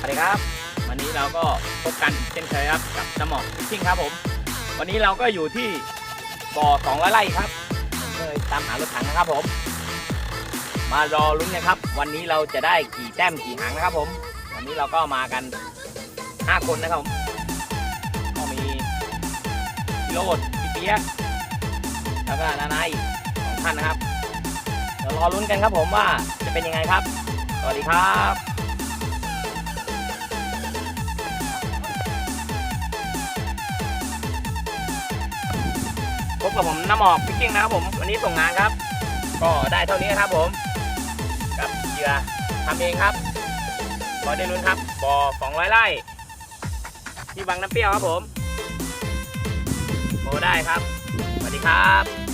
สวัสดีครับ วันนี้เราก็พบกันเช่นเคยครับกับสมองฟิชชิ่งครับผม วันนี้เราก็อยู่ที่บ่อ200ไร่ครับผมเคยตามหารถถังนะครับผม มารอลุ้นนะครับ วันนี้เราจะได้กี่แต้มกี่หางนะครับผม วันนี้เราก็มากัน5คนนะครับผมก็มีพี่โรดพี่เปียกแล้วก็นานาอีกสองท่านนะครับเดี๋ยวรอลุ้นกันครับผมว่าจะเป็นยังไงครับ สวัสดีครับ พบกับผมน้ำหมอกพิกกิ้งนะครับผม วันนี้ส่งงานครับ ก็ได้เท่านี้ครับผม กับเหยื่อทำเองครับขอได้ลุ้นครับบ่อ200ไร่ที่บางน้ำเปรี้ยวครับผมโอได้ครับ สวัสดีครับ